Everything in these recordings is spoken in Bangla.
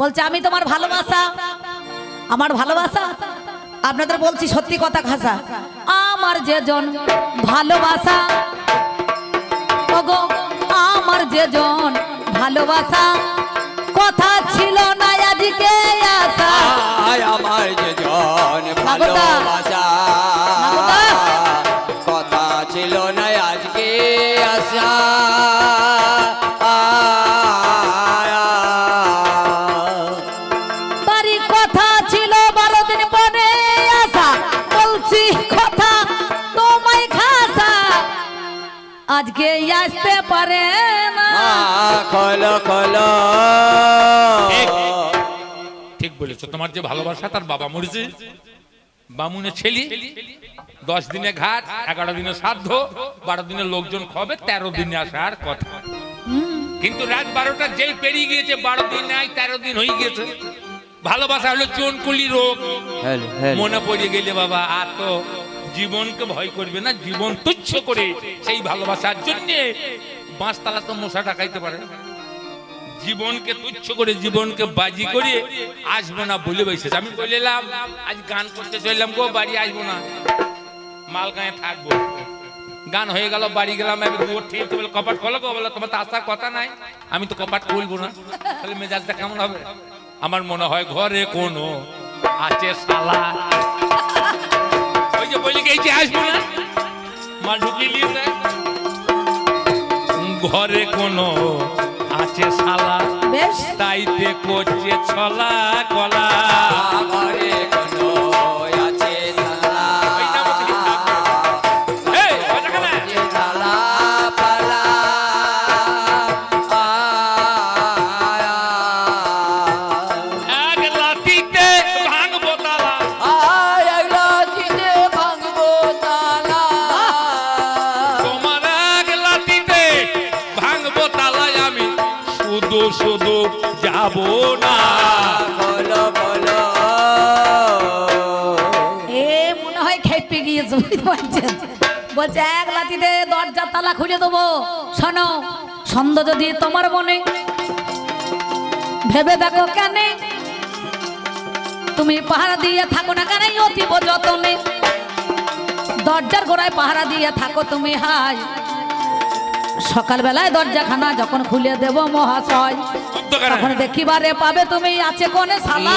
বলছে আমি তোমার ভালোবাসা আমার ভালোবাসা? আপনাদের বলছি সত্যি কথা খাসা আমার যে জন ভালোবাসা ওগো আমার যে জন ভালোবাসা কথা ছিল না আজকে আসা আয় আমার যে জন ভালোবাসা। আজকে আসতে পারে না। ঠিক। বলেছ তোমার যে ভালোবাসা তার বাবা মরেছে। বামুনে ছেলি দশ দিনে ঘাট এগারো দিনে শ্রাদ্ধ বারো দিনে লোকজন খাবে তেরো দিনে আসার কথা। কিন্তু রাত বারোটা যেই পেরিয়ে গিয়েছে বারো দিন নাই তেরো দিন হয়ে গেছে ভালোবাসা হলো চোনকুলি রোগ। মনে পড়ে গেলে বাবা আর তো জীবনকে ভয় করবে না, জীবন তুচ্ছ করে সেই ভালোবাসার জন্য বাঁশতলা তো মশা ডাকাইতে পারে। জীবনকে তুচ্ছ করে, জীবনকে বাজি করে আসব না বলে বসেছে। আমি বললাম আজ গান করতে চললাম গো, বাড়ি আসব না। মাল গায়ে থাকব। গান হয়ে গেল, বাড়ি গেলাম ঠিক বলে কপাট খোলো গো, বলে তোমার তো আসার কথা নাই, আমি তো কপাট খুলবো না। তাহলে মেজাজটা কেমন হবে? আমার মনে হয় ঘরে কোনো আছে শালা। যে আসব না। মা ঢুকিয়ে ঘরে কোনো আছে শালা বেশ। তাইতে করছে ছলা কলা। ঘরে বলছে এক লাঠিতে দরজা তালা খুলে দেবো। শোনো ছন্দ যদি তোমার মনে ভেবে দেখো কেন। তুমি পাহারা দিয়ে থাকো না কেন অতীব যতনে। দরজার গোড়ায় পাহারা দিয়ে থাকো তুমি হাই সকালবেলায় দরজাখানা যখন খুলে দেব মহাশয় তখন দেখিবারে পাবে তুমি আছে কোনে সালা।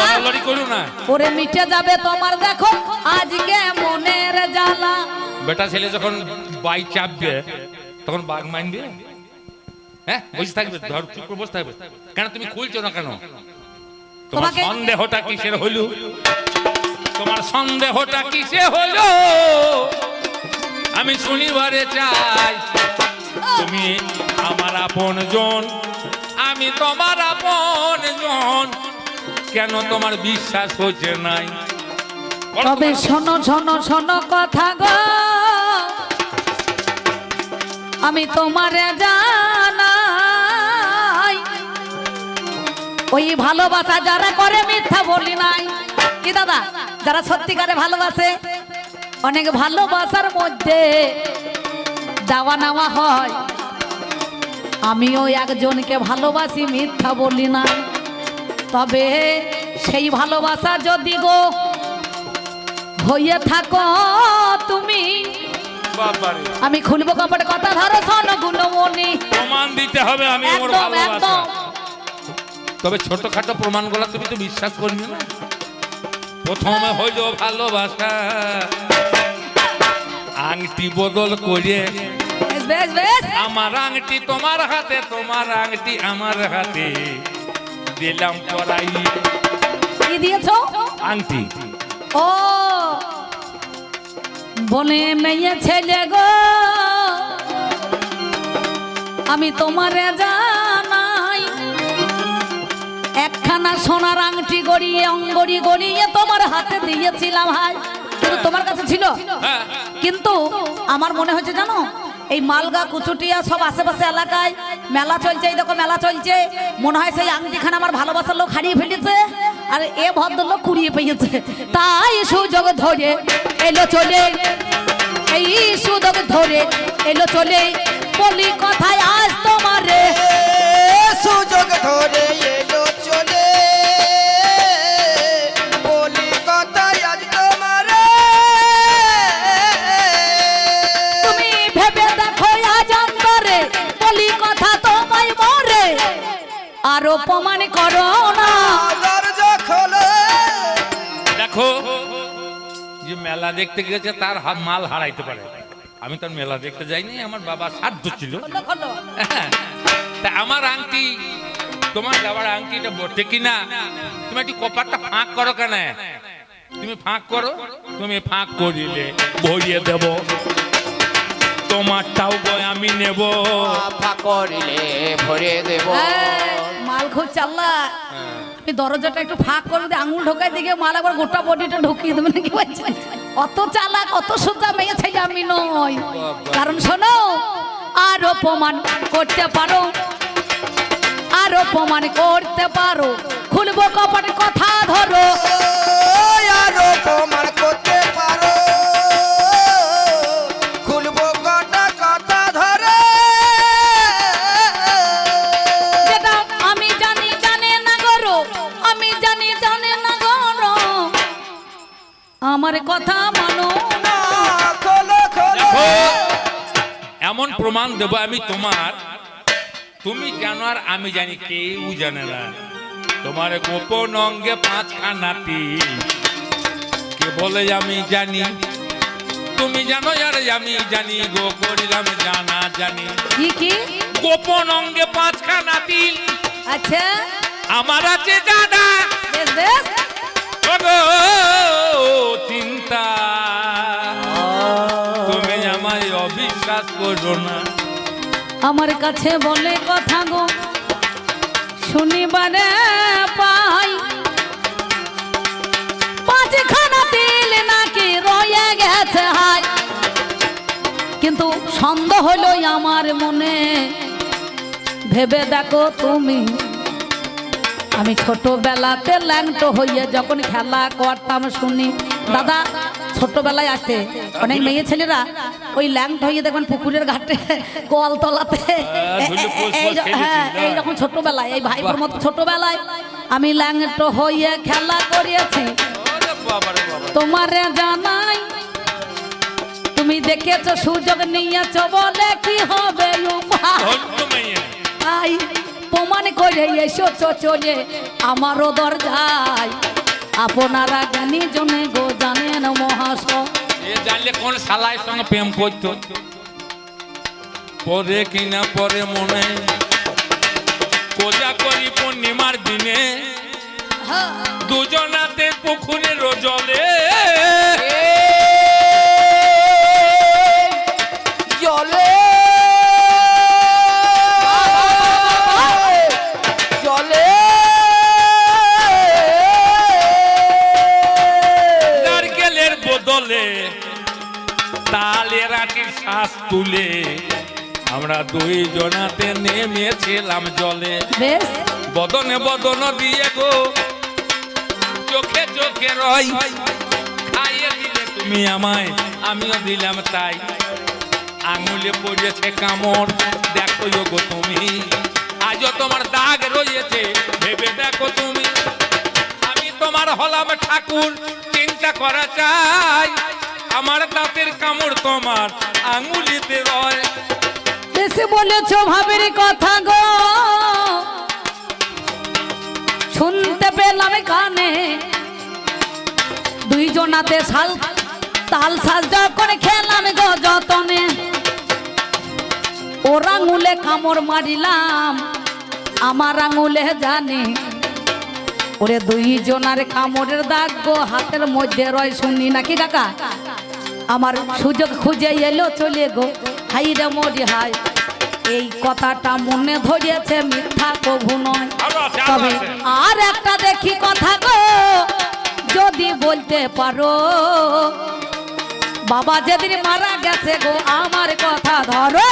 ওরে মিটে যাবে তোমার দেখো আজকে মনের জ্বালা। বেটা ছেলে যখন বাই চাপবে তখন বাঘ মানবে? হ্যাঁ বসে থাকবে ধর চুপ করে বসে থাকবে। কেন তুমি খুলছো না কেন? তোমার সন্দেহটা কিসের হইল তোমার সন্দেহটা কিসে হলো? আমি শনিবারে চাই তুমি আমার আপন জন আমি তোমার আপন জন। কেন তোমার বিশ্বাস হচ্ছে নাই? তবে শোনো শোনো শোনো কথা গো। আমি তোমার জানাই ওই ভালোবাসা যারা করে মিথ্যা বলি নাই। কি দাদা, যারা সত্যিকারে ভালোবাসে, অনেক ভালোবাসার মধ্যে দেওয়া নেওয়া হয়। আমিও একজনকে ভালোবাসি, মিথ্যা বলি না তবে সেই ভালোবাসা যদি গো হইয়ে থাকো তুমি। আমি খুলবো কপড় কথা ধরো শোন গুণমণি। প্রমাণ দিতে হবে আমি ওর একদম ভালোবাসা। একদম। তবে ছোটখাটো প্রমাণগুলো তুমি তো বিশ্বাস করবি না। প্রথমে হইল ভালোবাসা। আংটি বদল করে বেশ বেশ বেশ। আমার আংটি তোমার হাতে তোমার আংটি আমার হাতে। দিলাম পরাই। কি দিয়েছ? আংটি। ও বলে মেয়ে ছেলে গো আমি তোমারে জানাই একখানা সোনার আংটি গড়িয়ে অঙ্গড়ি গড়িয়ে তোমার হাতে দিয়েছিলাম হাই কিন্তু তোমার কাছে ছিল। হ্যাঁ। কিন্তু আমার মনে হচ্ছে জানো এই মালগা কুচুটিয়া সব আশেপাশে এলাকায় মেলা চলছে এই দেখো মেলা চলছে। মনে হয় সেই আংটিখানা আমার ভালোবাসার লোক হারিয়ে ফেলেছে। আর এ ভদ্রলোক কুড়িয়ে পেয়েছে। তাই সুযোগ ধরে এলো চলে। এই সুযোগ ধরে এলো চলে। বলি, কথায় আজ তোমারে সুযোগ ধরে এলো মেলা দেখতে গেছে তার মাল হারাইতে পারে। আমি তো আর মেলা দেখতে যাইনি আমার বাবা সাধ্য ছিল। তা আমার আংটি তোমার বাবার আংটিটা বটে কিনা? তুমি একটু কপারটা ফাঁক করো কেন? তুমি ফাঁক করো? তুমি ফাঁক করিলে ভরিয়ে দেব। তোমারটাও বয় আমি নেব। আফা করিলে ভরিয়ে দেব। মাল খুব চাল্লা। দরজাটা একটু ফাঁক করে দিয়ে আঙুল ঢোকাই দিকে মাল একবার গোটা বডিটা ঢুকিয়ে দেবে নাকি বলছে অত চালাক, অত সোজা মেয়ে ছেলে আমি নই। কারণ শোনো, আর অপমান করতে পারো, আর অপমান করতে পারো। খুলবো কপাট কথা ধরো। আর প্রমাণ আমার কথা মানো এমন প্রমাণ দেব আমি তোমার। তুমি জানো আর আমি জানি কেউ জানে না। তোমার গোপন অঙ্গে পাঁচখানা তিল কে বলে আমি জানি? তুমি জানো আর আমি জানি গো করিলাম জানা জানি। কি কি? গোপন অঙ্গে পাঁচখানা তিল আচ্ছা। আমার আছে জানা বেশ বেশ ওগো তুমি আমায় অবিশ্বাস করো না। আমার কাছে বলে কথা গো, শুনিবারে পাই। পাঁচখানা তিল নাকি রয়ে গেছে হাই। কিন্তু সন্দেহ হলো আমার মনে, ভেবে দেখো তুমি, আমি ছোটবেলাতে ল্যাংটো হইয়া যখন খেলা করতাম শুনি। দাদা ছোটবেলায় আসতে অনেক মেয়ে ছেলেরা ওই ল্যাংটো হইয়ে দেখবেন পুকুরের ঘাটে কল তলাতে ধুলে পোষ পোষ এই য- হ্যাঁ না? এইরকম ছোটবেলায় এই ভাইপোর মতো ছোটবেলায় আমি ল্যাংটো হইয়ে খেলা করিয়েছি। তোমারে জানাই তুমি দেখেছ সুযোগ নিয়েছ বলে কি হবে। আই প্রমাণ করে এসো চলে আমারও দরজায় আপনারা জ্ঞানী জনে গো জানেন মহাশয় এ জানলে কোন শালায় সঙ্গে প্রেম করতো? পরে কিনা পরে মনে কোজা করি পূর্ণিমার দিনে। দুজনাতে পুকুরের জলে জলে। শ্বাস তুলে আমরা দুই জনাতে নেমেছিলাম জলে। বদনে বদন দিয়ে গো চোখে চোখে রই খাইয়ে দিলে তুমি আমায় আমিও দিলাম তাই। আঙুলে পড়েছে কামড় দেখো গো তুমি। আজও তোমার দাগ রয়েছে ভেবে দেখো তুমি। আমি তোমার হলাম ঠাকুর চিন্তা করা চাই। আমার দাঁতের কামড় তোমার আঙুলিতে রয়। বেশি বলেছ ভাবের কথা গো। শুনতে পেলাম কানে দুইজনাতে শাল তাল সাজ যখন খেলাম গো যতনে। ওর আঙুলে কামড় মারিলাম, আমার আঙুলে জানি। ওরে দুইজনার কামড়ের দাগ গো, হাতের মধ্যে রয় শুনি নাকি কাকা? আমার সুযোগ খুঁজে এলো চলে গো। হাই রে মরি হাই এই কথাটা মনে ধরিয়েছে মিথ্যা কভু নয়। তবে আর একটা দেখি কথা গো যদি বলতে পারো। বাবা যেদিন মারা গেছে গো আমার কথা ধরো।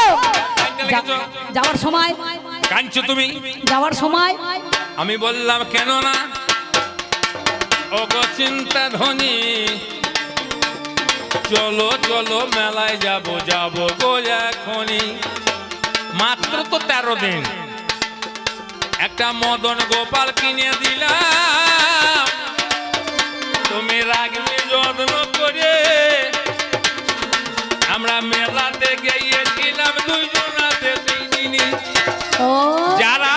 যাওয়ার সময়। কাঁদছো তুমি? যাওয়ার সময়। আমি বললাম কেন না ওগো চিন্তা ধনী চলো চলো মেলায় যাব যাব গো এখনই। মাত্র তো তেরো দিন। একটা মদন গোপাল কিনে দিলাম। তুমি রাখলে যত্ন করে। আমরা মেলাতে গিয়েছিলাম দুইজনাতে ও। যারা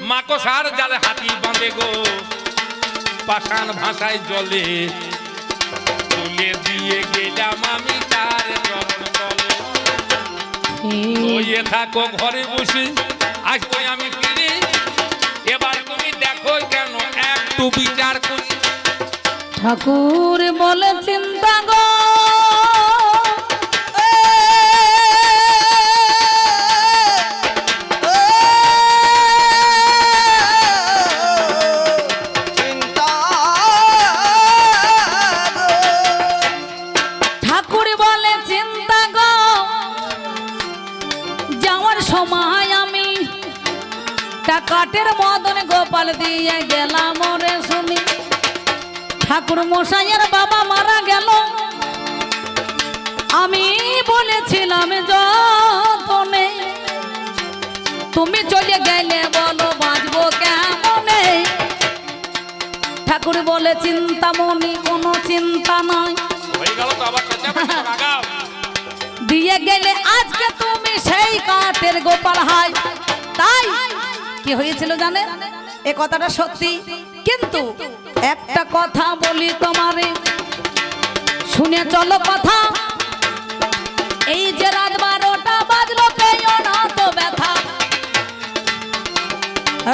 মাকসার জালে হাতি বাঁধে গো পাষাণ ভাষায় জলে। তুলে দিয়ে গেলাম আমি তার চরণ তলে থাকো ঘরে বসে আসব আমি ফিরে এবার তুমি দেখো কেন একটু বিচার করি ঠাকুর বলে চিন্তা গো দিয়ে গেলাম রে শুনি ঠাকুর মশাইয়ের বাবা মারা গেল। আমি বলেছিলাম যতনে তুমি চলে গেলে বলো বাঁচবো কেমনে? ঠাকুর বলে চিন্তা মনি কোনো চিন্তা নয় হয়ে। দিয়ে গেলে আজকে তুমি সেই কাঠের গোপাল হাই। তাই কি হয়েছিল জানে এ কথাটা সত্যি? কিন্তু একটা কথা বলি তোমারে। শুনে চলো কথা। এই যে রাত বারোটা বাজলো ব্যথা।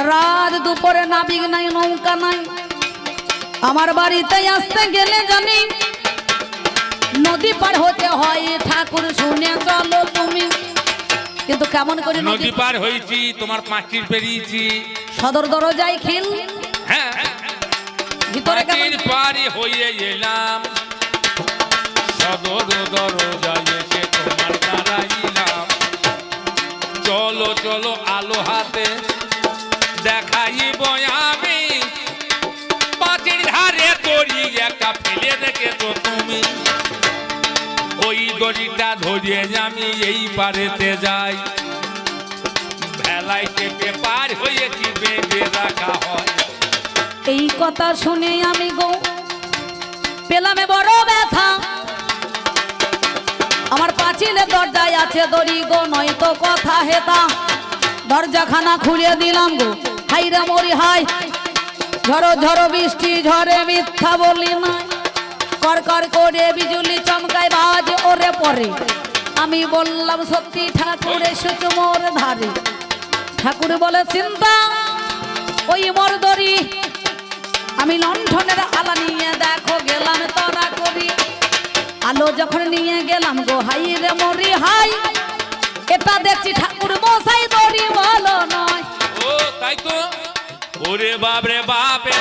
রাত দুপুরে নাবিক নাই, নৌকা নাই। আমার বাড়িতে আসতে গেলে জানি, নদী পার হতে হয়, ঠাকুর শুনে চলো তুমি। কিন্তু কেমন করে নদী নদী পার হয়েছি, তোমার পাঁচির পেরিয়েছি। সদর দরজায় খিল। হ্যাঁ। ভিতরে পারি হয়ে এলাম। সদর দরজায় এসে তোমার দাঁড়াইলাম। চলো চলো আলো হাতে দেখাইব আমি। পাঁচির ধারে দড়ি একা ফেলে রেখেছো তুমি। ওই দড়িটা ধরিয়ে আমি এই পারেতে যাই। ভেলায় চেপে রাখা হয়। এই কথা শুনে আমি গো পেলামে বড় ব্যথা। আমার পাঁচিলে দরজায় আছে দড়ি গো, নয়তো কথা হেতা। দরজাখানা খুলে দিলাম গো। হাইরা মরি হাই ঝড়ো ঝড়ো বৃষ্টি, ঝড়ে মিথ্যা বলি না। কর কর করে বিজুলি চমকায় বাজ ওরে পরে। আমি বললাম, সত্যি ঠাকুর এসেছ মোর ধারে। ঠাকুর বলে, চিন্তা ওই মরদরি, আমি লণ্ঠনের আলা নিয়ে দেখো, গেলাম তরা করি আলো যখন নিয়ে গেলাম গো, হাই রে মরি, হাই। এটা দেখছি ঠাকুর মশাই, দড়ি ভালো নয়। ও, তাই তো? ওরে বাপ রে বাপ এ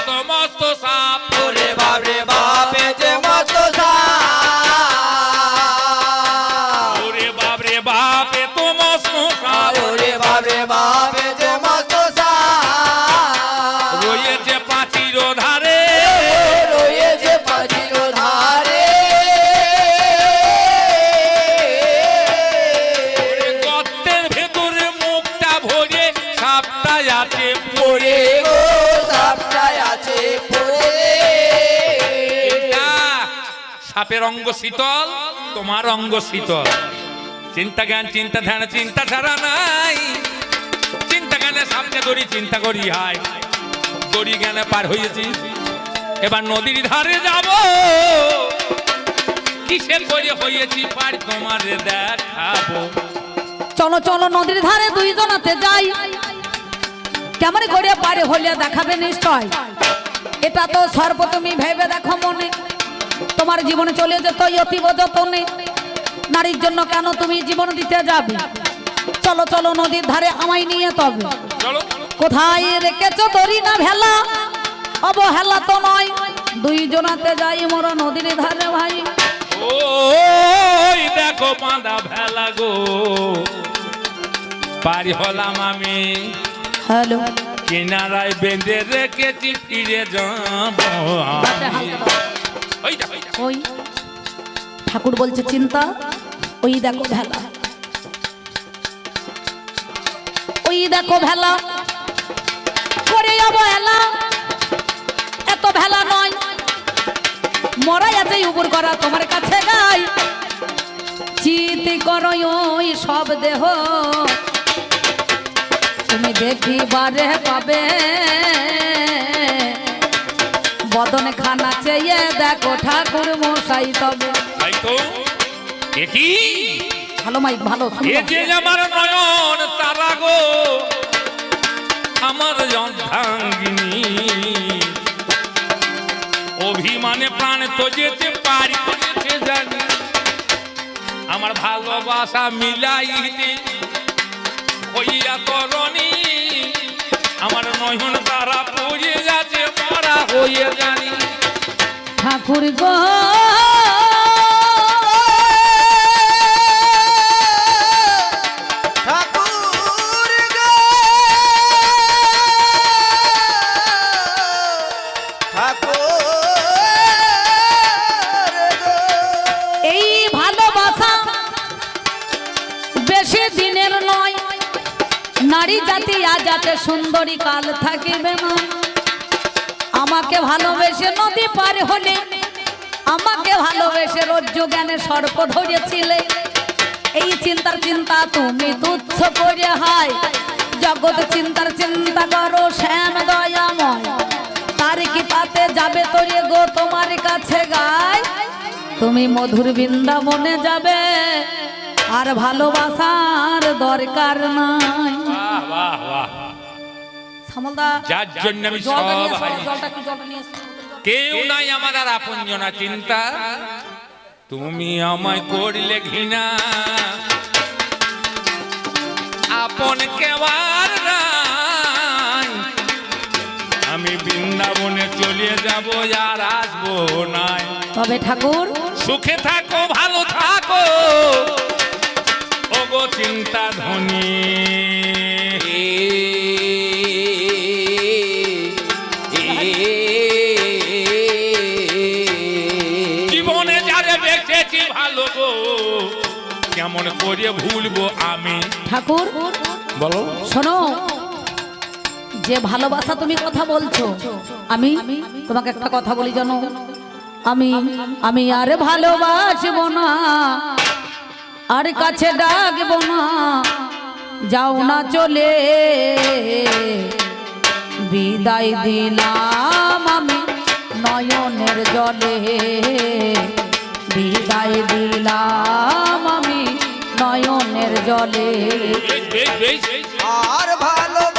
সাপের অঙ্গ শীতল, তোমার অঙ্গ শীতল। চিন্তা জ্ঞান, চিন্তা ধ্যান, চিন্তা ছাড়া নাই। চিন্তা জ্ঞানে সামনে দড়ি, চিন্তা করি হাই দড়ি জ্ঞানে পার হয়েছি। এবার নদীর ধারে যাব। কিসে করে হয়েছি পার তোমার দেখাবো। চলো চলো, নদীর ধারে দুইজনাতে যাই। কেমন করে পারে হলে দেখাবে নিশ্চয়? এটা তো সর্ব তুমি ভেবে দেখো মনে। তোমার জীবনে চলে যেত অতীব যতনে। নারীর জন্য কেন তুমি জীবন দিতে যাবে? চলো চলো নদীর ধারে আমায় নিয়ে তবে। কোথায় রেখেছো দড়ি না ভেলা? অবহেলা তো নয়। দুইজনাতে যাই মোর নদীর ধারে ভাই। ওই দেখো বাঁধা ভেলা গো। পারি হলাম আমি। হ্যালো। কিনারায় বেঁধে রেখেছি ফিরে যাব আমি। ওই ঠাকুর বলছে, চিন্তা, ওই দেখো ভেলা। ওই দেখো ভেলা। করে যাব হেলা এত ভেলা নয়। মরাই আছে উপর করা তোমার কাছে গাই। চিতি করো ওই সব দেহ। তুমি দেখি দেখিবারে পাবে। বদন খানা চেয়ে দেখো ঠাকুর মশাই তবে। তাই তো? এ কি? ভালো মাইক ভালো এ। যে আমার নয়ন তারা গো আমার অর্ধাঙ্গিনী অভিমানে প্রাণ তো যেতে পারি জানি। আমার ভালোবাসা মিলাইতে হইয়া তরণী। আমার নয়ন তারা পড়ে ঠাকুর জ্ঞানে সর্প ধরেছিলে। এই চিন্তার চিন্তা তুমি তুচ্ছ করে হাই জগৎ চিন্তার চিন্তা করো শ্যাম দয়াময়। তার কি পাতে যাবে তোরে গো তোমার কাছে গায়। তুমি মধুর বৃন্দাবনে যাবে আর ভালোবাসার দরকার নাই। যার জন্য আমি সব। কেউ নাই আমার আর আপনজনা চিন্তা তুমি আমায় করলে ঘৃণা। আপন কেবার আমি বৃন্দাবনে চলে যাব আর আসব নাই। তবে ঠাকুর। সুখে থাকো ভালো থাকো। ওগো চিন্তা ধনী কেমন করে ভুলবো আমি? ঠাকুর বলো। শোনো যে ভালোবাসা তুমি কথা বলছো আমি তোমাকে একটা কথা বলি জানো? আমি আমি আর ভালোবাসবো না আর কাছে ডাকবো না। যাও না চলে বিদায় দিলাম আমি নয়নের জলে। বিদায় দিলাম আমি নয়নের জলে। আর ভালোবাসবো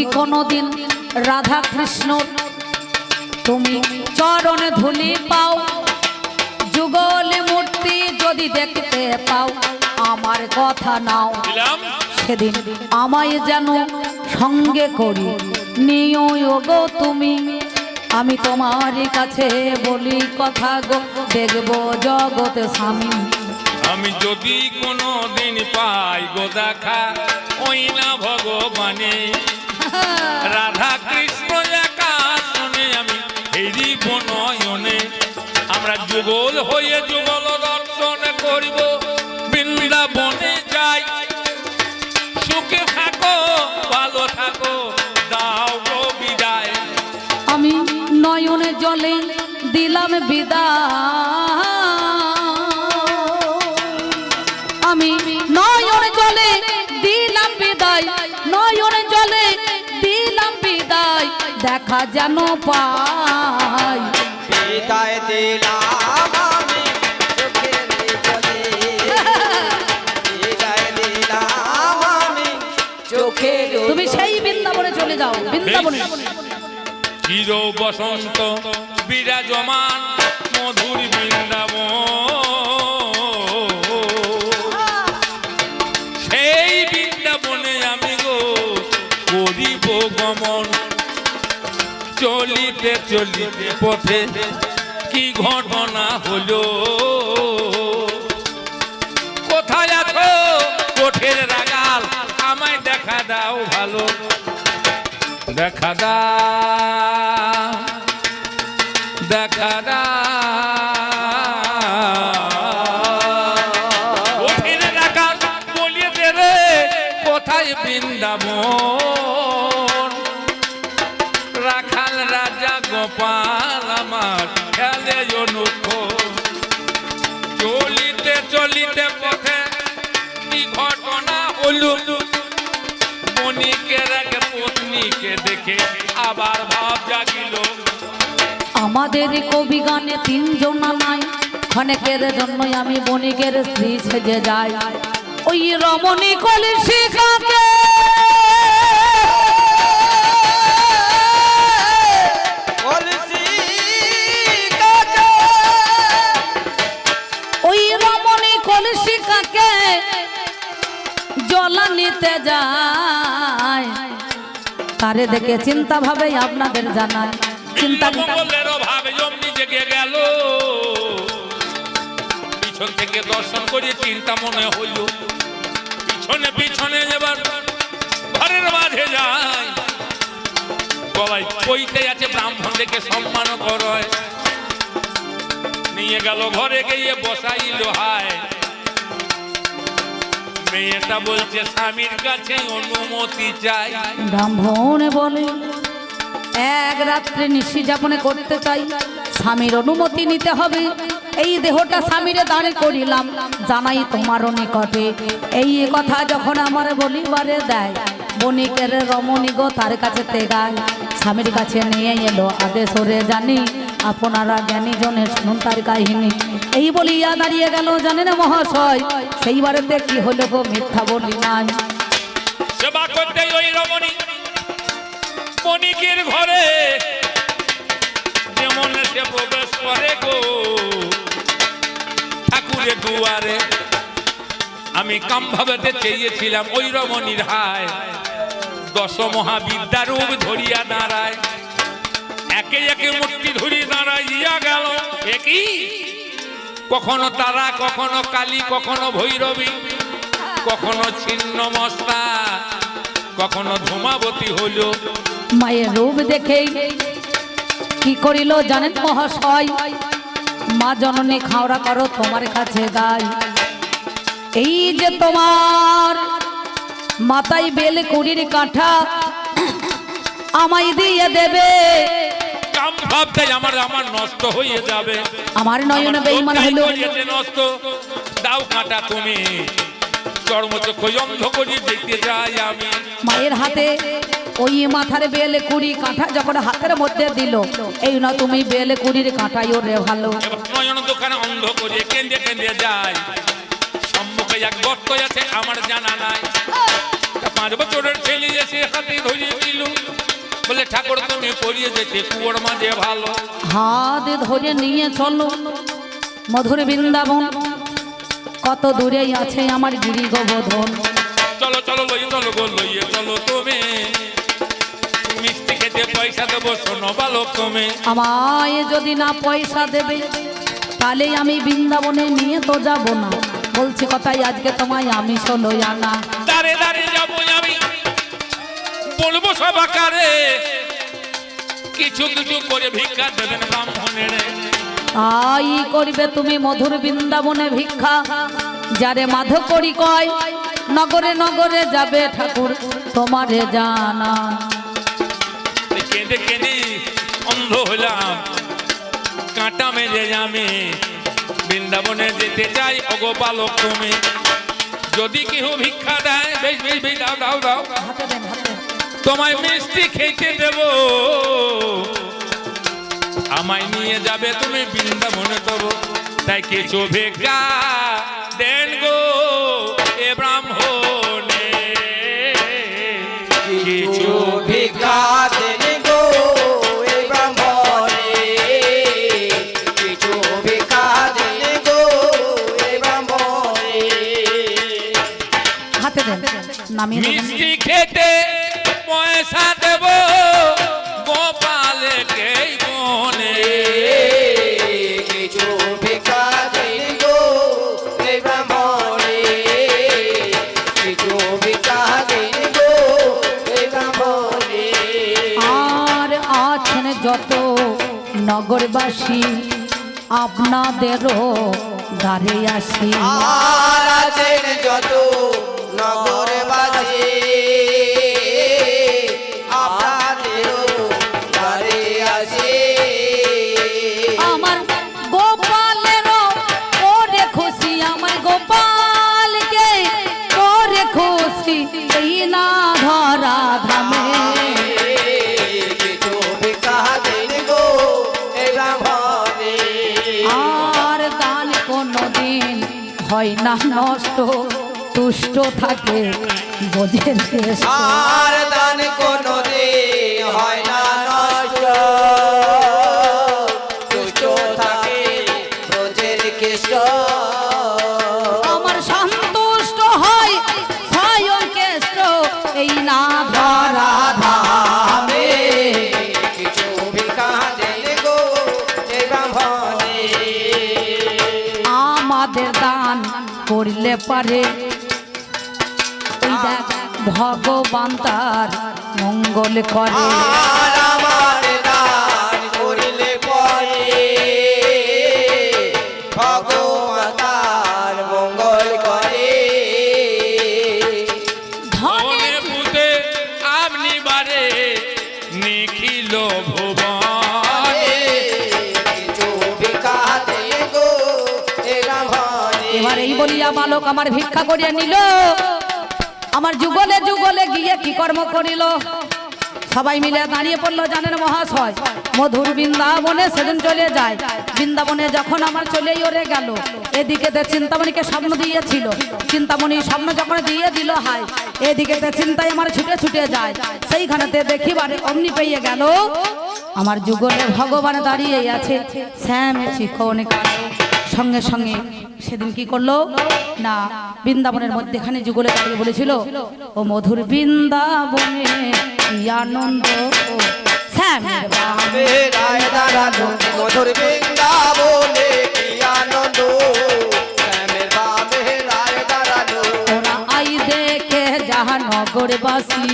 যদি কোনোদিন রাধা কৃষ্ণ তুমি চরণে ধুলি পাও যুগল মূর্তি যদি দেখতে পাও আমার কথা নাও। সেদিন আমায় যেন সঙ্গে করি। নিও গো তুমি আমি তোমার কাছে বলি কথা গো দেখব জগতে স্বামী। আমি যদি কোনো দিন পাই গো দেখা ওই না ভগবানে রাধা কৃষ্ণ একা শুনে আমি হেরিব নয়নে। আমরা যুগল হয়ে যুগল দর্শন করিব। বৃন্দাবনে যাই। সুখে থাকো, ভালো থাকো, দাও বিদায়। আমি নয়নে জলে দিলাম বিদায়। দেখা যেন পাই। বিদায় দিলাম আমি চোখের জলে বিদায় দিলাম আমি চোখের তুমি সেই বৃন্দাবনে চলে যাও বৃন্দাবনে। চির বসন্ত বিরাজমান মধুর বৃন্দাবন। সেই বৃন্দাবনে আমি গো করিব গমন। চলিতে চলিতে পথে কি ঘটনা হলো? কোথায় আছো? কোঠের রাগাল, আমায় দেখা দাও ভালো। দেখা দা দেখা দা। কোঠের রাগাল বলিয়ে দে রে কোথায় বৃন্দাবন? পত্নীকে দেখে আবার ভাব জাগিল। আমাদের কবি গানে তিনজন নাই ক্ষণেকের জন্যই আমি বণিকের স্ত্রী সেজে যাই। ওই রমণী কলসি কাকে? কলসি ওই রমণী কলসি কাকে? জল নিতে যায়। তারে দেখে চিন্তা ভাবে আপনাদের জানায় চিন্তা গেল। পিছন থেকে দর্শন করে চিন্তা মনে হইল। পিছনে পিছনে এবার ঘরের মাঝে যায় সবাই কইতে আছে ব্রাহ্মণ দেখে সম্মান করয় নিয়ে গেল ঘরে গিয়ে বসাইল হায়। মেয়েটা বলছে, স্বামীর কাছে অনুমতি চাই। ব্রাহ্মণ বলে, এক রাত্রে নিশি যাপনে করতে চাই। স্বামীর অনুমতি নিতে হবে। এই দেহটা স্বামীরে দাঁড়ে করিলাম, জানাই তোমার নিকটে। এই কথা যখন আমার বলিবারে দেয়, বণিকের রমণী গো তার কাছে তেগায় স্বামীর কাছে নিয়ে এলো আদেশ ওরে জানি আপনারা জ্ঞানী জনে শুনুন তার কাহিনী। এই বলিয়া দাঁড়িয়ে গেল, জানেন মহাশয় সেইবারেতে কি হলো গো মিথ্যা বলি নাই। সেবা করতে ওই রমণী, মণিকের ঘরে। যেমন সে প্রবেশ করে গো, ঠাকুরের দুয়ারে। আমি কাম ভাবেতে চেয়েছিলাম, ওই রমণীর হায়। দশ মহাবিদ্যার রূপ ধরিয়া দাঁড়ায়। একে একে মূর্তি ধরি দাঁড়াইয়া গেল। একই কখনো তারা, কখনো কালী, কখনো ভৈরবী, কখনো ছিন্ন মস্তা, কখনো ধূমাবতী হইল। মায়ের রূপ দেখেই কি করিল জানেন মহাশয়? মা জননী, খাওড়া করো, তোমার কাছে গাই এই যে তোমার মাথায় বেল কুড়ির কাঁঠা আমায় দিয়ে দেবে। আমার আমার নষ্ট হয়ে যাবে। আমার নয়ন লোকটাই হলো। নষ্ট দাও কাটা তুমি। চর্মচক্ষু অন্ধ করি দেখতে যাই আমি। মায়ের হাতে ওই মাথার বেল কুড়ি কাঁঠা যখন হাতের মধ্যে দিল এই না তুমি বেলে কুড়ির কাঁঠাই ওরে ভালো। নয়ন দোকানে অন্ধ করে কেঁদে কেঁদে যায় সম্মুখে এক গর্ত আছে আমার জানা নাই। পাঁচ বছরের ছেলে এসে হাতে ধরিয়ে দিল। বলে ঠাকুর তুমি পড়িয়ে যেতে কুয়োর মাঝে ভালো। হাত ধরে নিয়ে চলো মধুর বৃন্দাবন। কত দূরে আছে আমার গিরি গোবর্ধন চলো চলো লই চলো গো লইয়ে চলো তুমি। মিষ্টি খেতে পয়সা দেবো শোনো বালক তুমি। আমায় যদি না পয়সা দেবে তাহলে আমি বৃন্দাবনে নিয়ে তো যাব না। বলছি কথাই আজকে তোমায় আমি ষোলো আনা। দাঁড়ে দাঁড়িয়ে যাব আমি। বলব সব আকারে। কিছু কিছু করে ভিক্ষা দেবেন ব্রাহ্মণের। তাই করবে তুমি মধুর বৃন্দাবনে ভিক্ষা। যারে মাধ করি কয় নগরে নগরে যাবে ঠাকুর তোমারে জানা। কেঁদে কেঁদে অন্ধ হলাম কাঁটা মেরে আমি বৃন্দাবনে যেতে চাই অগোপালক তুমি। যদি কেহ ভিক্ষা দেয় বেশ বেশ বেশ দাও দাও দাও। হাতে দেন হাতে দেন। তোমায় মিষ্টি খেতে দেব। আমায় নিয়ে যাবে তুমি বৃন্দাবনে তব। তাই কিছু ভিক্ষা দেন গো এ ব্রাহ্মণে। কিছু ভিক্ষা দেন গো এই ব্রাহ্মণে। কিছু ভিক্ষা দেন গো এই ব্রাহ্মণে। হাতে দেন। মিষ্টি খেতে পয়সা দেব। গোপালে কেই আর আছেন যত নগরবাসী আপনাদেরও দাঁড়িয়ে আসি। আর আছেন যত হয় না নষ্ট তুষ্ট থাকে বোঝেন হয় না নষ্ট। করলে পারে। ভগবান তার মঙ্গল করে। বলিয়া বালক আমার ভিক্ষা করিয়া নিল। আমার যুগলে যুগলে গিয়ে কি কর্ম করিল? সবাই মিলে দাঁড়িয়ে পড়ল জানেন মহাশয়। মধুর বৃন্দাবনে সেদিন চলে যায়। বৃন্দাবনে যখন আমার চলেই ওরে গেল। এদিকে চিন্তামণিকে স্বপ্ন দিয়েছিল। চিন্তামণি স্বপ্ন যখন দিয়ে দিল হাই এদিকে চিন্তায় আমার ছুটে ছুটে যায়। সেইখানেতে দেখিবারে অমনি পেয়ে গেল। আমার যুগলে ভগবান দাঁড়িয়ে আছে। শ্যাম চিকন সঙ্গে সঙ্গে সেদিন কি করল? না, বৃন্দাবনের মধ্যেখানে যুগলে দাঁড়িয়ে বলেছিল, ও মধুর বৃন্দাবনে আনন্দ? আই দেখে যাহা নগরবাসী